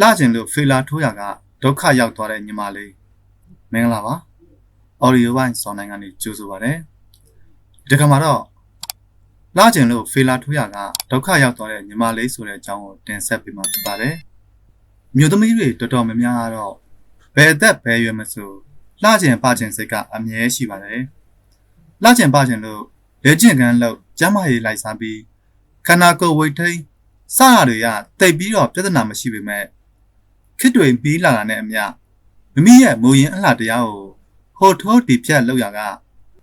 လှကျင်လို့ဖေလာထိုးရကဒုက္ခရောက်သွားတဲ့ညီမလေးမင်္ဂလာပါအော်ဒီယိုပိုင်းစောင်းနိုင်ကနေကြိုဆိုပါရစေဒီကမှာတော့လှကျင်လို့ဖေလာထိုးရကဒုက္ခရောက်သွားတဲ့ညီမလေးဆိုတဲ့အကြောင်းကိုတင်ဆက်ပေးမှာဖြစ်ပါတယ်မြို့သမီးတွေတော်တော်များများကတော့ဘယ်အသက်ဘယ်ရွယ်မဆိုလှကျင်ပကျင်စိတ်ကအမြဲရှိပါတယ်လှကျင်ပကျင်လို့လက်ကျင်ကန်းလို့ကျမ်းမာရေးလိုက်စားပြီးခန္ဓာကိုယ်ဝိတ်ထိန်စရတွေကတိတ်ပြီးတော့ပြဿနာမရှိပေမဲ့ ခစ်တွေပြီးလာတာနဲ့အမျှမမိရဲ့မူရင်အလှတရားကိုဟိုထိုးတီဖြတ်လောက်ရက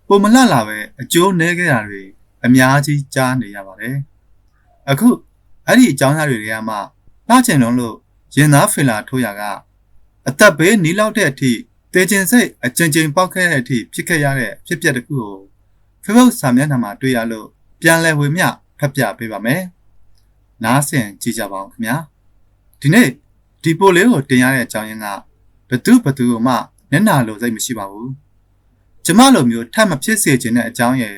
ပုံမလှလာပဲအကျိုးနဲခဲ့တာတွေအများကြီးကြားနေရပါတယ်အခုအဲ့ဒီအကြောင်းအရာတွေကမှလှချင်လုံးလို့ရင်သားဖင်လာထိုးရကအသက်ဘေးနီးလောက်တဲ့အထိတေကျင်စိတ်အကျဉ်းချင်းပေါက်ခဲ့တဲ့အထိဖြစ်ခဲ့ရတဲ့ဖြစ်ပျက်တစ်ခုကို Facebook စာမျက်နှာမှာတွေ့ရလို့ပြန်လည်ဝေမျှဖတ်ပြပေးပါမယ်။နားဆင်ကြည့်ကြပါဦးခင်ဗျာ။ဒီနေ့ ဒီပိုလေးကိုတင်ရတဲ့အကြောင်းရင်းကဘသူဘသူမှမျက်နှာလိုစိတ်မရှိပါဘူး။ကျမလိုမျိုးထပ်မဖြစ်စေချင်တဲ့အကြောင်းရယ်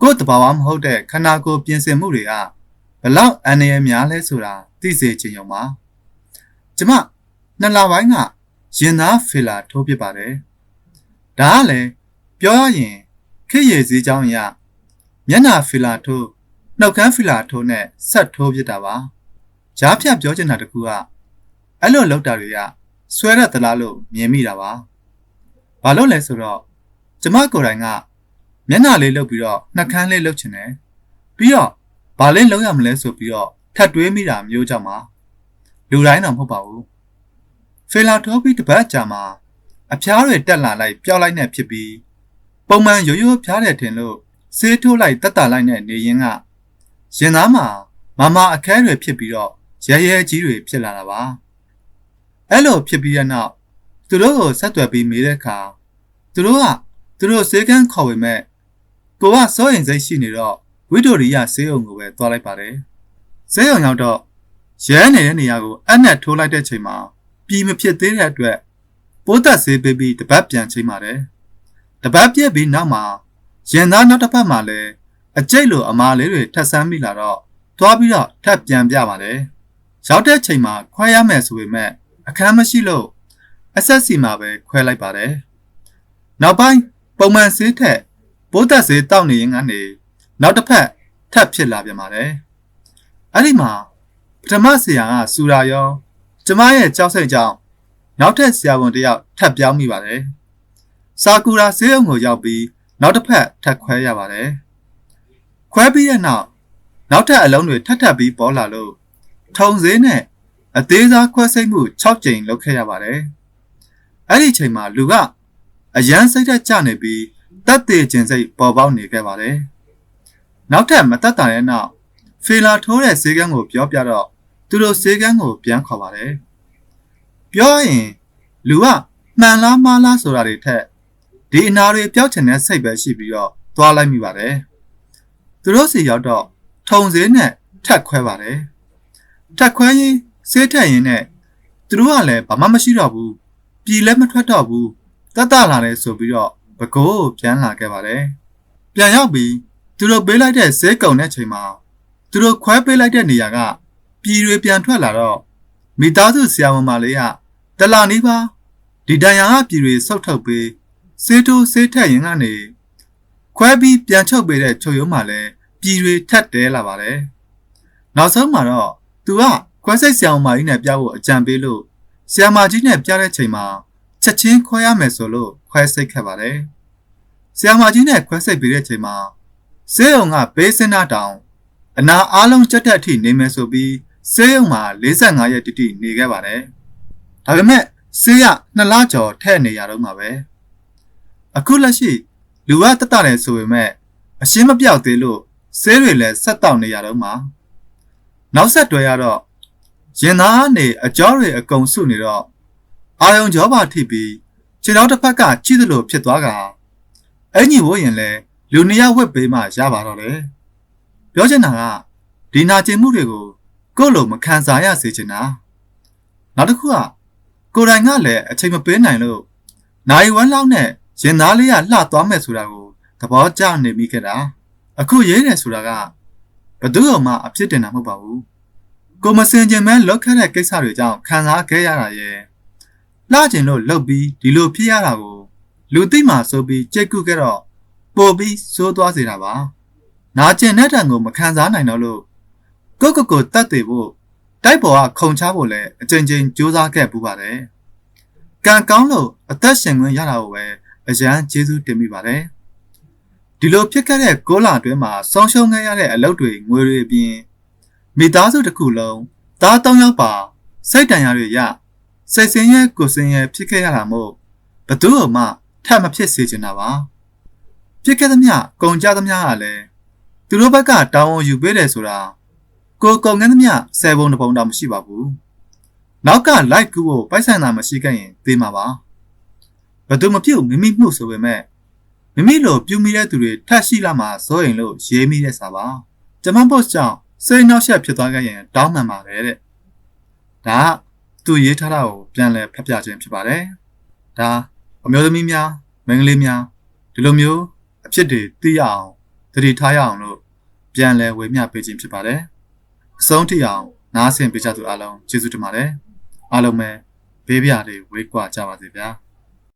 ကိုယ်တဘာဝမဟုတ်တဲ့ခန္ဓာကိုယ်ပြင်ဆင်မှုတွေကဘလောက်အန္တရာယ်များလဲဆိုတာသိစေချင်ရုံပါ။ကျမနှစ်လပိုင်းကရင်သားဖီလာထိုးပစ်ပါတယ်။ဒါကလည်းပြောရရင်ခေရည်စည်းကြောင်းအရမျက်နှာဖီလာထိုးနှုတ်ခမ်းဖီလာထိုးနဲ့ဆက်ထိုးပြစ်တာပါ။ကြားဖြတ်ပြောချင်တာတကူက အဲ့လိုလောက်တာတွေကဆွဲရက်သလားလို့မြင်မိတာပါ။ဘာလို့လဲဆိုတော့ကျမကိုယ်တိုင်ကမျက်နှာလေးလှုပ်ပြီးတော့နှာခမ်းလေးလှုပ်ချင်တယ်။ပြီးတော့ဘာလေးလုံးရမလဲဆိုပြီးတော့ထပ်တွေးမိတာမျိုးကြောင့်ပါ။လူတိုင်းတော့မဟုတ်ပါဘူး။ဖေလာထိုးပြီးတပတ်ကြာမှာအဖျားတွေတက်လာလိုက်ပျောက်လိုက်နဲ့ဖြစ်ပြီးပုံမှန်ရိုးရိုးဖျားတယ်ထင်လို့ဆေးထိုးလိုက်တက်တာလိုက်နဲ့နေရင်ကရင်သားမှာမမအခဲတွေဖြစ်ပြီးတော့ရဲရဲကြီးတွေဖြစ်လာတာပါ အဲ့လိုဖြစ်ပြီးတဲ့နောက်သူတို့ကိုဆက်သွယ်ပြီးမေးတဲ့အခါသူတို့ကသူတို့ဆေးကန်းခေါ်ဝင်မဲ့ကိုကစိုးရင်စိတ်ရှိနေတော့ဝိတိုရီယာဆေးုံကိုပဲသွားလိုက်ပါတယ်ဆေးုံရောက်တော့ရဲနေတဲ့နေရာကိုအနက်ထိုးလိုက်တဲ့ချိန်မှာပြည်မဖြစ်သေးတဲ့အတွက်ပိုးသက်ဆေးပေးပြီးတပတ်ပြန်ချိန်ပါတယ်တပတ်ပြည့်ပြီးနောက်မှာရင်သားနောက်တစ်ဖက်မှာလည်းအကျိတ်လိုအမားလေးတွေထပ်ဆန်းမိလာတော့သွားပြီးတော့ထပ်ပြန်ပြပါတယ်ရောက်တဲ့ချိန်မှာခွဲရမယ်ဆိုပေမဲ့ အခန်းမရှိလို့အဆက်စီမှာပဲခွဲလိုက်ပါတယ်နောက်ပိုင်းပုံမှန်ဆေးထက်ပိုးသက်ဆေးတောက်နေရင်ကနေနောက်တစ်ဖက်ထပ်ဖြစ်လာပြန်ပါတယ်အဲ့ဒီမှာပထမဆရာကစူရာရောကျမရဲ့ကြောက်စိတ်ကြောင့်နောက်ထပ်ဆရာဝန်တယောက်ထပ်ပြောင်းမိပါတယ်စာကူရာဆေးရုံကိုရောက်ပြီးနောက်တစ်ဖက်ထပ်ခွဲရပါတယ်။ခွဲပြီးတဲ့နောက်နောက်ထပ်အလုံးတွေထပ်ထပ်ပြီးပေါ်လာလို့ထုံစည်းနဲ့ အသေးစားခွဲစိတ်မှု6ကြိမ်လုပ်ခဲ့ရပါတယ်။အဲ့ဒီချိန်မှာလူကအရန်စိတ်သက်ကြနေပြီးတက်သေးခြင်းစိတ်ပေါ်ပေါက်နေခဲ့ပါတယ်။နောက်ထပ်မတက်တာတဲ့နောက်ဖေလာထိုးတဲ့ဈေးကန်းကိုပြောပြတော့သူတို့ဈေးကန်းကိုပြန်ခေါ်ပါတယ်။ပြောရင်လူကမှန်လားမှားလားဆိုတာတွေထက်ဒီအနာတွေပျောက်ချင်တဲ့စိတ်ပဲရှိပြီးတော့သွားလိုက်မိပါတယ်သူတို့စီရောက်တော့ထုံစည်းနဲ့ထက်ခွဲပါတယ်ထက်ခွဲရင် ဆေးထက်ရင်နဲ့သူတို့ကလည်းဘာမှမရှိတော့ဘူးပြည်လည်းမထွက်တော့ဘူးတတ်တလာတယ်ဆိုပြီးတော့ဘကိုးပြန်လာခဲ့ပါတယ်ပြန်ရောက်ပြီးသူတို့ပေးလိုက်တဲ့ဈေးကုံတဲ့ချိန်မှာသူတို့ခွဲပေးလိုက်တဲ့နေရာကပြည်တွေပြန်ထွက်လာတော့မိသားစုဆရာဝန်မလေးကတလာနီးပါဒီတန်ရာကပြည်တွေဆုတ်ထုတ်ပြီးဆေးတိုးဆေးထက်ရင်ကနေခွဲပြီးပြန်ချုပ်ပေးတဲ့ချုပ်ရုံးမှာလည်းပြည်တွေထက်တဲလာပါတယ်နောက်ဆုံးမှာတော့သူက ခွဲစိတ်ဆရာမကြီးနဲ့ပြဖို့အကြံပေးလို့ဆရာမကြီးနဲ့ပြတဲ့ချိန်မှာချက်ချင်းခွဲရမယ်ဆိုလို့ခွဲစိတ်ခဲ့ပါတယ်ဆရာမကြီးနဲ့ခွဲစိတ်ပေးတဲ့ချိန်မှာဆေးရုံကဘေးစင်နာတောင်အနာအားလုံးကြက်တက်ထိနေမယ်ဆိုပြီးဆေးရုံမှာ45ရက်တိတိနေခဲ့ပါတယ်ဒါပေမဲ့ဆေးရ2လကျော်ထဲ့နေရတော့မှာပဲအခုလက်ရှိလူကတက်တာတယ်ဆိုပေမဲ့အရှင်းမပြောက်သေးလို့ဆဲတွေလည်းဆက်တောက်နေရတော့မှနောက်ဆက်တွဲရတော့ ရင်သားနေအကြောတွေအကုန်စုနေတော့အာယုံကြောပါထိပြီးခြေတော်တစ်ဖက်ကကြည့်သလိုဖြစ်သွားကအညီဘိုးရင်လဲလူနှစ်ယောက်ဝက်ပေးမှရပါတော့လေပြောချင်တာကဒီနာကျင်မှုတွေကိုကိုယ့်လိုမခံစားရစေချင်တာနောက်တစ်ခုကကိုယ်တိုင်ကလည်းအချိန်မပေးနိုင်လို့နိုင်ဝမ်းလောက်နဲ့ရင်သားလေးကလှသွားမယ်ဆိုတာကိုသဘောကျနေမိခဲ့တာအခုရေးတယ်ဆိုတာကဘသူ့အောင်မှအဖြစ်တင်တာမဟုတ်ပါဘူး ကိုမစင်ကျင်မဲလောက်ခတ်တဲ့ကိစ္စတွေကြောင့်ခံစားခဲ့ရတာရဲ့လှကျင်လို့လှုပ်ပြီးဒီလိုဖြစ်ရတာကိုလူသိမှဆိုပြီးကြိတ်ကုခဲ့တော့ပို့ပြီးစိုးသွားစေတာပါနာကျင်တဲ့တံကိုမခံစားနိုင်တော့လို့ကိုကိုကိုတတ်သေးဖို့တိုက်ပေါ်ကခုံချဖို့လဲအချိန်ချင်းစူးစမ်းခဲ့ပူပါတယ်ကံကောင်းလို့အသက်ရှင်ခွင့်ရတာကိုပဲအရန်ကျေးဇူးတင်မိပါတယ်ဒီလိုဖြစ်ခဲ့တဲ့ကိုးလာအတွင်းမှာဆုံးရှုံးခဲ့ရတဲ့အလုပ်တွေငွေတွေအပြင် မိသားစုတစ်ခုလုံးသားတောင်းယောက်ပါစိတ်တန်ရာတွေရစိတ်ဆင်းရဲကိုယ်ဆင်းရဲဖြစ်ခဲ့ရတာမို့ဘသူ့မှထပ်မဖြစ်စေချင်တာပါဖြစ်ခဲ့သမျှကုန်ကြသမျှကလည်းသူတို့ဘက်ကတောင်းဝန်ယူပေးတယ်ဆိုတာကိုယ်ကုန်ငန်းသမျှဆယ်ပုံတစ်ပုံတောင်မရှိပါဘူးနောက်ကလိုက်ကူဖို့ပိုက်ဆံသာမရှိခဲ့ရင်သေမှာပါဘသူမပြုတ်မိမိမှုဆိုပေမဲ့မိမိလိုပြုမိတဲ့သူတွေထပ်ရှိလာမှစိုးရင်လို့ရေးမိတဲ့စာပါကျွန်မ boss ကြောင့် စိတ်နှောက်ယှက်ဖြစ်သွားခဲ့ရင်တောင်းမှန်ပါတယ်တဲ့ဒါကသူရေးထားတာကိုပြန်လည်ဖတ်ပြခြင်းဖြစ်ပါတယ်ဒါအမျိုးသမီးများမိန်းကလေးများဒီလိုမျိုးအဖြစ်တွေသိရအောင်သတိထားရအောင်လို့ပြန်လည်ဝေမျှပေးခြင်းဖြစ်ပါတယ်အဆုံးထိအောင်နားဆင်ပေးကြသူအားလုံးကျေးဇူးတင်ပါတယ်အားလုံးပဲဘေးပြားလေးဝေးကွာကြပါစေဗျာ